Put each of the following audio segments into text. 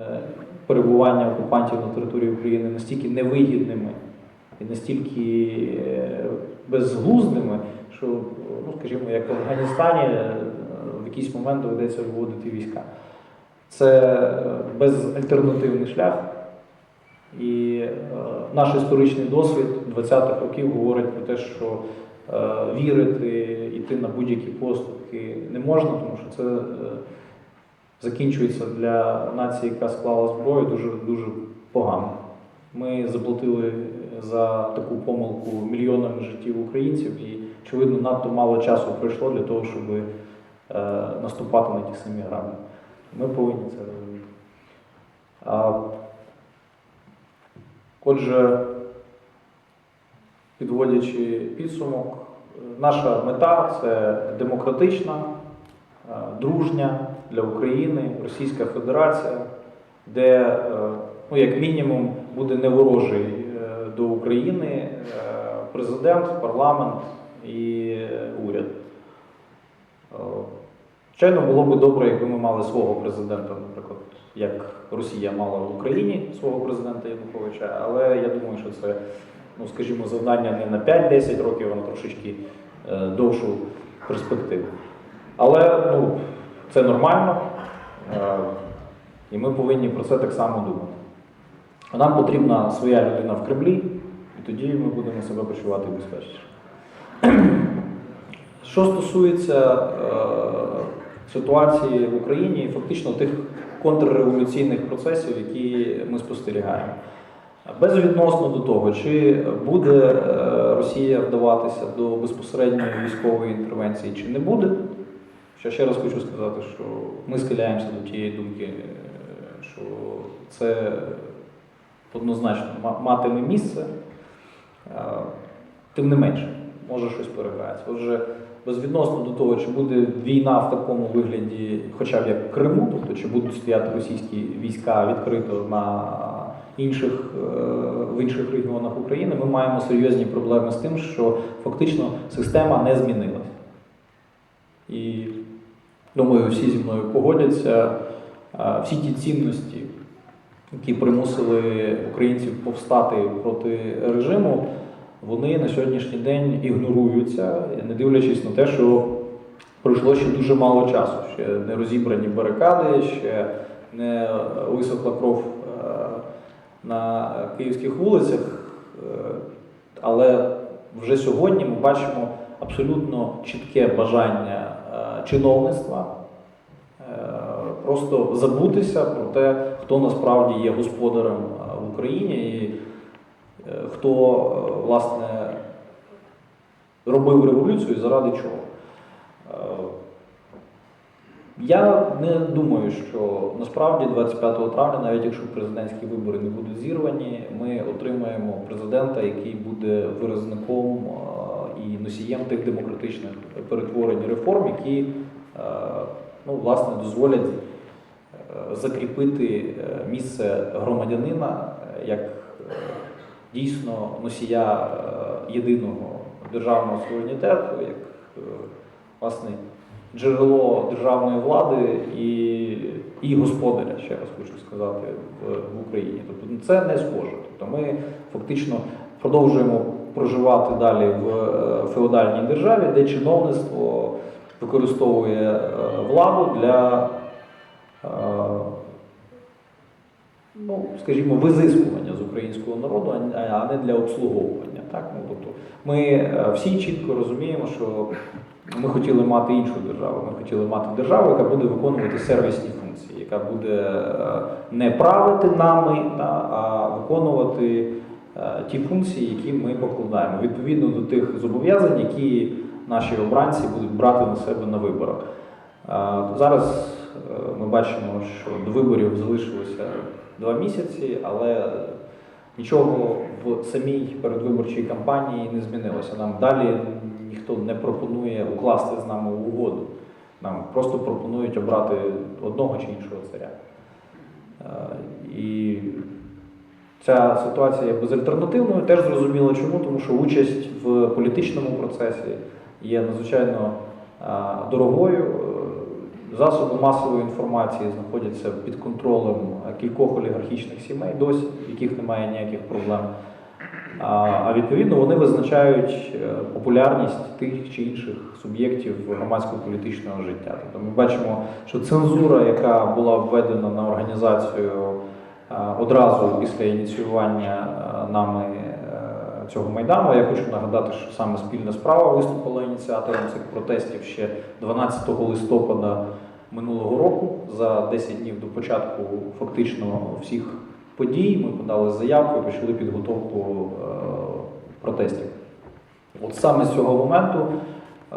е, перебування окупантів на території України настільки невигідними і настільки е, безглуздими, що, ну, скажімо, як в Афганістані е, в якийсь момент доведеться виводити війська. Це безальтернативний шлях. І е, наш історичний досвід 20-х років говорить про те, що е, вірити, йти на будь-які поступки не можна, тому що це е, закінчується для нації, яка склала зброю, дуже дуже погано. Ми заплатили за таку помилку мільйонами життів українців, і очевидно, надто мало часу пройшло для того, щоб е, наступати на ті самі граблі. Ми повинні це розуміти. А, Отже, підводячи підсумок, е, наша мета це демократична, е, дружня для України Російська Федерація, де, е, ну, як мінімум, буде неворожий е, до України е, президент, парламент і уряд. Звичайно, було б добре, якби ми мали свого президента, наприклад, як Росія мала в Україні свого президента Януковича, але я думаю, що це, ну скажімо, завдання не на 5-10 років, а на трошечки довшу перспективу. Але ну, це нормально, е, і ми повинні про це так само думати. Нам потрібна своя людина в Кремлі, і тоді ми будемо себе почувати безпечніше. Що стосується е, ситуації в Україні і фактично тих контрреволюційних процесів, які ми спостерігаємо. Безвідносно до того, чи буде е, Росія вдаватися до безпосередньої військової інтервенції, чи не буде. Що ще раз хочу сказати, що ми схиляємося до тієї думки, е, що це однозначно матиме місце. Е, Тим не менше, може щось переграється. Отже, безвідносно до того, чи буде війна в такому вигляді, хоча б як в Криму, тобто чи будуть стояти російські війська відкрито на інших, е, в інших регіонах України, ми маємо серйозні проблеми з тим, що фактично система не змінилась. І думаю, всі зі мною погодяться, всі ті цінності, які примусили українців повстати проти режиму, вони на сьогоднішній день ігноруються, не дивлячись на те, що пройшло ще дуже мало часу. Ще не розібрані барикади, ще не висохла кров е, на київських вулицях. Е, Але вже сьогодні ми бачимо абсолютно чітке бажання чиновництва е, просто забутися про те, хто насправді є господарем е, в Україні і е, хто власне робив революцію і заради чого. Я не думаю, що насправді 25 травня, навіть якщо президентські вибори не будуть зірвані, ми отримаємо президента, який буде виразником і носієм тих демократичних перетворень і реформ, які е, ну, власне дозволять е, закріпити е, місце громадянина як дійсно носія єдиного державного суверенітету, як власне джерело державної влади і, і господаря, ще раз хочу сказати, в, в Україні. Тобто ну, це не схоже. Тобто ми фактично продовжуємо проживати далі в е, феодальній державі, де чиновництво використовує е, владу для, е, ну, скажімо, визискування з українського народу, а- не для обслуговування. Так? Ну, тобто ми всі чітко розуміємо, що ми хотіли мати іншу державу. Ми хотіли мати державу, яка буде виконувати сервісні функції, яка буде не правити нами, а виконувати ті функції, які ми покладаємо, відповідно до тих зобов'язань, які наші обранці будуть брати на себе на виборах. Е, Зараз е, ми бачимо, що до виборів залишилося два місяці, але нічого в самій передвиборчій кампанії не змінилося. Нам далі ніхто не пропонує укласти з нами угоду. Нам просто пропонують обрати одного чи іншого царя. Е, І ця ситуація є безальтернативною. Теж зрозуміло чому, тому що участь в політичному процесі є надзвичайно дорогою, е, засоби масової інформації знаходяться під контролем кількох олігархічних сімей, досі, в яких немає ніяких проблем. А відповідно вони визначають е, популярність тих чи інших суб'єктів громадського політичного життя. Тобто ми бачимо, що цензура, яка була введена на організацію одразу після ініціювання е, нами е, цього майдану, я хочу нагадати, що саме спільна справа виступила ініціатором цих протестів ще 12 листопада минулого року, за 10 днів до початку фактично всіх подій. Ми подали заявку і почали підготовку е, протестів. От саме з цього моменту е,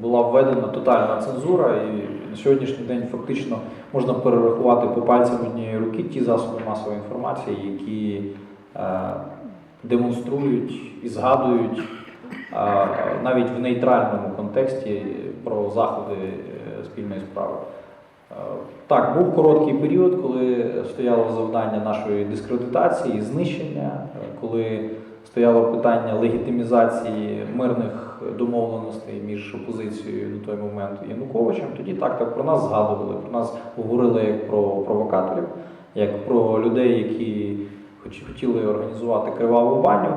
була введена тотальна цензура, і на сьогоднішній день фактично можна перерахувати по пальцям однієї руки ті засоби масової інформації, які е, демонструють і згадують е, навіть в нейтральному контексті про заходи е, спільної справи. Так, був короткий період, коли стояло завдання нашої дискредитації, знищення, коли стояло питання легітимізації мирних домовленостей між опозицією на той момент і Януковичем. Тоді так, так про нас згадували, про нас говорили як про провокаторів, як про людей, які хоч- хотіли організувати криваву баню.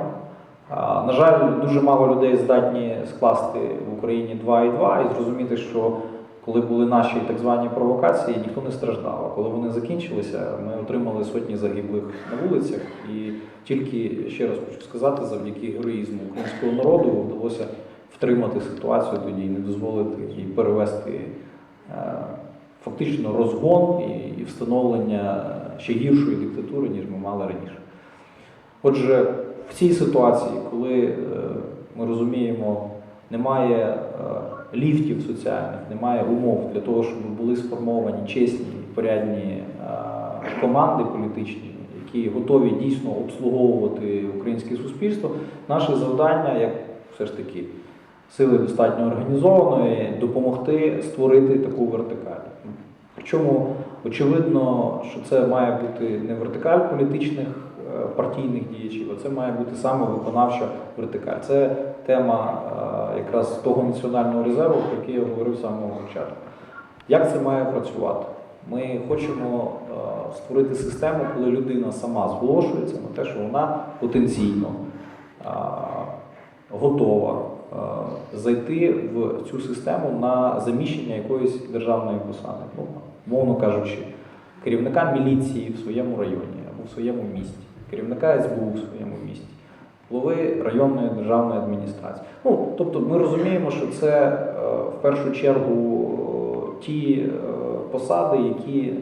А, На жаль, дуже мало людей здатні скласти в Україні 2 і 2 і зрозуміти, що коли були наші так звані провокації, ніхто не страждав. А коли вони закінчилися, ми отримали сотні загиблих на вулицях. І тільки ще раз хочу сказати, завдяки героїзму українського народу вдалося втримати ситуацію тоді і не дозволити їй перевести е, фактично розгон і, і встановлення ще гіршої диктатури, ніж ми мали раніше. Отже, в цій ситуації, коли е, ми розуміємо, немає е, ліфтів соціальних, немає умов для того, щоб були сформовані чесні, порядні е, команди політичні, які готові дійсно обслуговувати українське суспільство, наше завдання, як все ж таки сили достатньо організованої, допомогти створити таку вертикаль. Причому очевидно, що це має бути не вертикаль політичних е, партійних діячів, а це має бути саме виконавча вертикаль. Це тема е, якраз того національного резерву, про який я говорив з самого початку. Як це має працювати? Ми хочемо е, створити систему, коли людина сама зголошується на те, що вона потенційно готова зайти в цю систему на заміщення якоїсь державної посади. Ну, мовно кажучи, керівника міліції в своєму районі або в своєму місті, керівника СБУ в своєму місті, голови районної державної адміністрації. Ну, тобто ми розуміємо, що це е, в першу чергу е, ті е, посади, які е,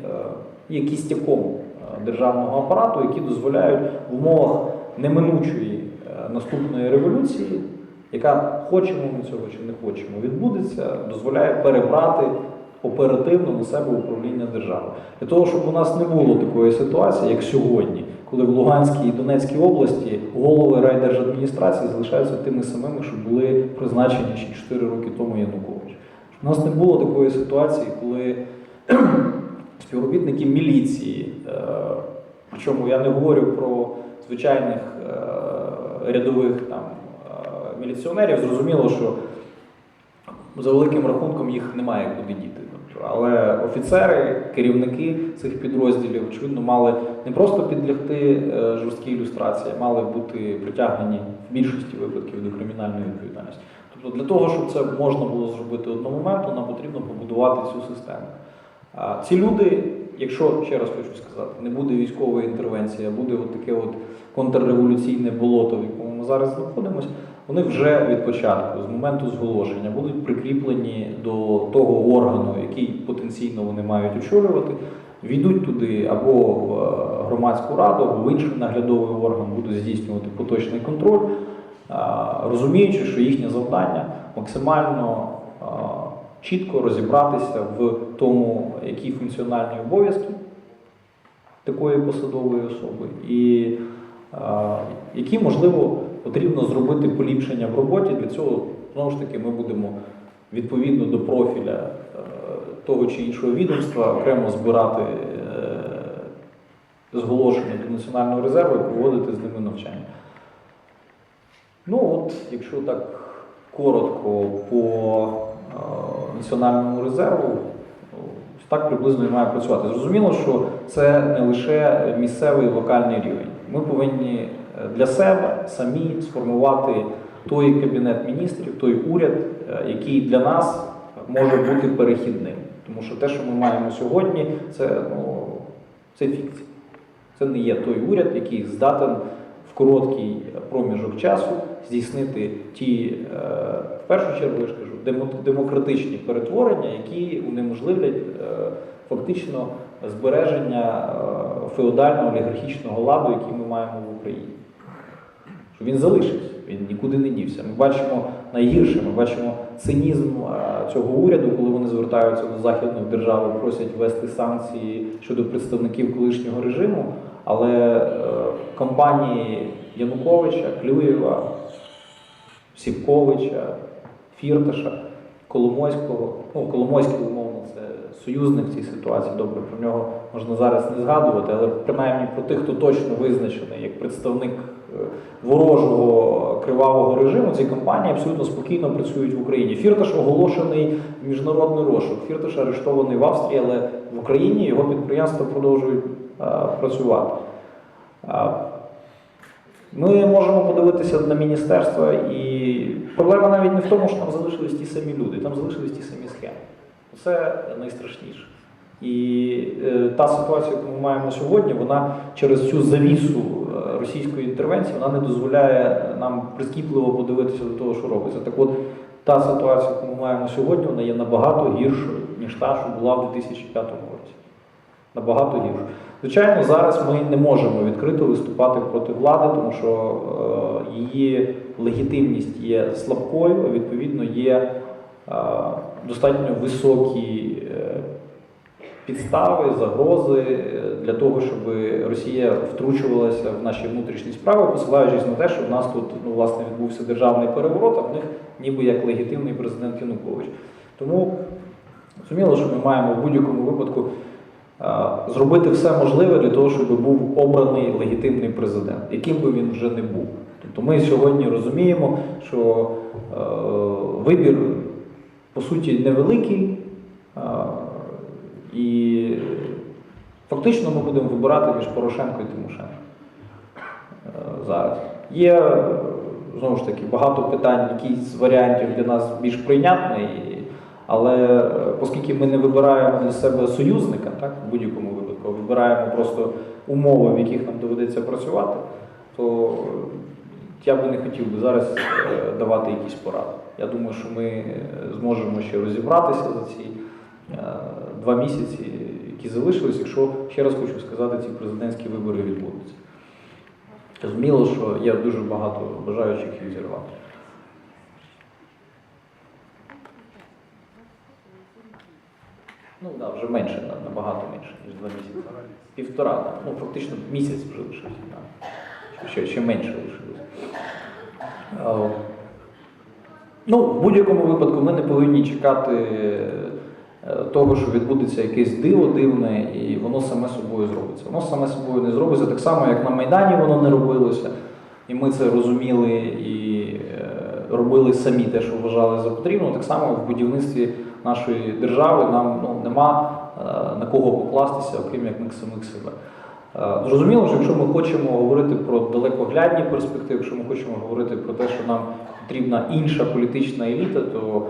є кістяком е, державного апарату, які дозволяють в умовах неминучої е, наступної революції, яка хочемо ми цього чи не хочемо, відбудеться, дозволяє перебрати оперативно на себе управління державою. Для того, щоб у нас не було такої ситуації, як сьогодні, коли в Луганській і Донецькій області голови райдержадміністрації залишаються тими самими, що були призначені ще 4 роки тому Янукович. У нас не було такої ситуації, коли співробітники міліції, е, причому я не говорю про звичайних е, рядових там міліціонерів, зрозуміло, що за великим рахунком їх немає куди діти. Тобто, Але офіцери, керівники цих підрозділів, очевидно, мали не просто підлягти е, жорсткій ілюстрації, мали бути притягнені в більшості випадків до кримінальної відповідальності. Тобто для того, щоб це можна було зробити одномоментно, нам потрібно побудувати цю систему. А ці люди, якщо ще раз хочу сказати, не буде військової інтервенції, а буде от таке от контрреволюційне болото, в якому ми зараз знаходимося, вони вже від початку, з моменту зголошення, будуть прикріплені до того органу, який потенційно вони мають очолювати, війдуть туди або в е, громадську раду, або в інший наглядовий орган будуть здійснювати поточний контроль, розуміючи, що їхнє завдання максимально чітко розібратися в тому, які функціональні обов'язки такої посадової особи, і які, можливо, потрібно зробити поліпшення в роботі. Для цього, знову ж таки, ми будемо відповідно до профіля е, того чи іншого відомства окремо збирати е, зголошення до Національного резерву і проводити з ними навчання. Ну от, якщо так коротко по е, Національному резерву, Так приблизно і має працювати. Зрозуміло, що це не лише місцевий і локальний рівень. Ми повинні для себе самі сформувати той кабінет міністрів, той уряд, е, який для нас може бути перехідним. Тому що те, що ми маємо сьогодні, це, ну, це фікція. Це не є той уряд, який здатен в короткий проміжок часу здійснити ті, е, в першу чергу, я ж кажу, демократичні перетворення, які унеможливлять е, фактично збереження е, феодального олігархічного ладу, який ми маємо в Україні. Він залишився, він нікуди не дівся. Ми бачимо найгірше, ми бачимо цинізм цього уряду, коли вони звертаються до західних держав і просять ввести санкції щодо представників колишнього режиму. Але е, компанії Януковича, Клюєва, Сівковича, Фірташа, Коломойського, ну Коломойський, умовно, це союзник в цій ситуації. Добре, про нього можна зараз не згадувати, але принаймні про тих, хто точно визначений як представник ворожого кривавого режиму, ці компанії абсолютно спокійно працюють в Україні. Фірташ оголошений міжнародний розшук. Фірташ арештований в Австрії, але в Україні його підприємства продовжують е, працювати. А, Ми можемо подивитися на міністерства, і проблема навіть не в тому, що там залишились ті самі люди, там залишились ті самі схеми. Це найстрашніше. І е, та ситуація, яку ми маємо сьогодні, вона через цю завісу е, російської інтервенції вона не дозволяє нам прискіпливо подивитися до того, що робиться. Так от, та ситуація, яку ми маємо сьогодні, вона є набагато гіршою, ніж та, що була в 2005 році. Набагато гіршою. Звичайно, зараз ми не можемо відкрито виступати проти влади, тому що е, її легітимність є слабкою, а відповідно є е, достатньо високі е, підстави, загрози е, для того, щоб Росія втручувалася в наші внутрішні справи, посилаючись на те, що в нас тут ну, власне відбувся державний переворот, а в них ніби як легітимний президент Янукович. Тому зрозуміло, що ми маємо в будь-якому випадку е, зробити все можливе для того, щоб був обраний легітимний президент, яким би він вже не був. Тобто ми сьогодні розуміємо, що е, вибір по суті невеликий, е, і фактично ми будемо вибирати між Порошенко і Тимошенко е, зараз. Є е, знову ж таки багато питань, які з варіантів для нас більш прийнятний, але е, оскільки ми не вибираємо для себе союзника, так, в будь-якому випадку, вибираємо просто умови, в яких нам доведеться працювати, то е, я би не хотів би зараз е, давати якісь поради. Я думаю, що ми е, зможемо ще розібратися за ці е, два місяці, які залишились, якщо ще раз хочу сказати, ці президентські вибори відбудуться. Зрозуміло, що є дуже багато бажаючих їх зірвати. Ну да, вже менше, набагато менше, ніж два місяці. Півтора, да. ну фактично місяць вже лишився. Да. Ще, ще менше лишилось. Ну, в будь-якому випадку ми не повинні чекати е, того, що відбудеться якесь диво дивне, і воно саме собою зробиться. Воно саме собою не зробиться так само, як на Майдані воно не робилося. І ми це розуміли і е, робили самі те, що вважали за потрібно. Так само в будівництві нашої держави нам ну, нема е, на кого покластися, окрім як на самих себе. Е, Зрозуміло, що якщо ми хочемо говорити про далекоглядні перспективи, якщо ми хочемо говорити про те, що нам потрібна інша політична еліта, то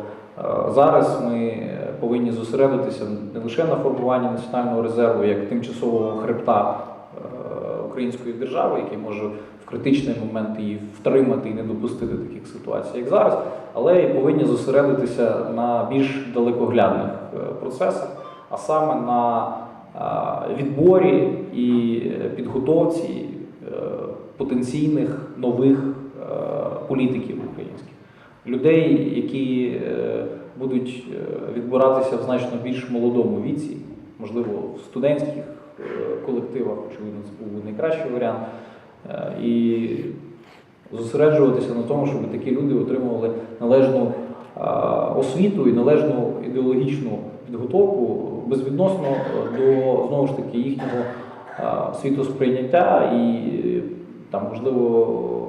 зараз ми повинні зосередитися не лише на формуванні національного резерву як тимчасового хребта е, української держави, який може в критичний момент її втримати і не допустити таких ситуацій, як зараз, але і повинні зосередитися на більш далекоглядних е, процесах, а саме на е, відборі і підготовці потенційних нових політиків українських, людей, які е, будуть е, відбиратися в значно більш молодому віці, можливо, в студентських е, колективах, очевидно, це був найкращий варіант. І зосереджуватися на тому, щоб такі люди отримували належну освіту і належну ідеологічну підготовку безвідносно до знову ж таки їхнього світосприйняття і там, можливо,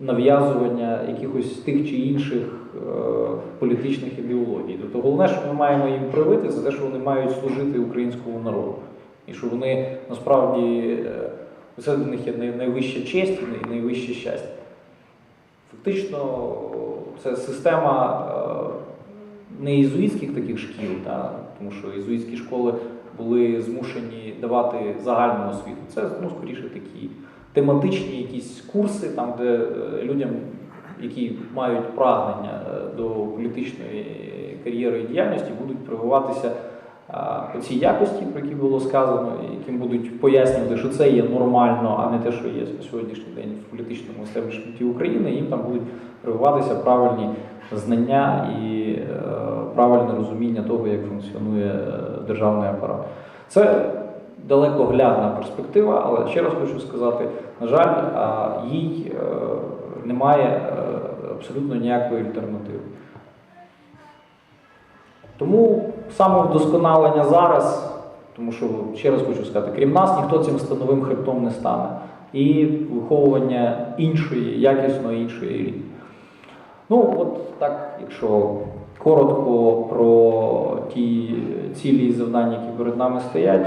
нав'язування якихось тих чи інших е, політичних ідеологій. Тобто головне, що ми маємо їм привити, це те, що вони мають служити українському народу. І що вони насправді е, це для них є найвища честь і найвище щастя. Фактично, це система е, не єзуїтських таких шкіл, та, тому що єзуїтські школи були змушені давати загальну освіту. Це ну, скоріше такі тематичні якісь курси, там, де е, людям, які мають прагнення е, до політичної кар'єри і діяльності, будуть прививатися а, ці якості, про які було сказано, яким будуть пояснювати, що це є нормально, а не те, що є на сьогоднішній день в політичному естеблішменті України. Їм там будуть прививатися правильні знання і е, правильне розуміння того, як функціонує е, державний апарат. Це далекоглядна перспектива, але ще раз хочу сказати: на жаль, їй е, немає е, абсолютно ніякої альтернативи. Тому самовдосконалення зараз, тому що ще раз хочу сказати, крім нас ніхто цим становим хребтом не стане. І виховування іншої, якісно іншої еліти. Ну, от так, якщо коротко про ті цілі і завдання, які перед нами стоять.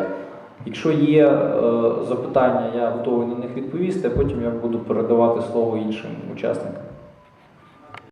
Якщо є е, запитання, я готовий на них відповісти, а потім я буду передавати слово іншим учасникам.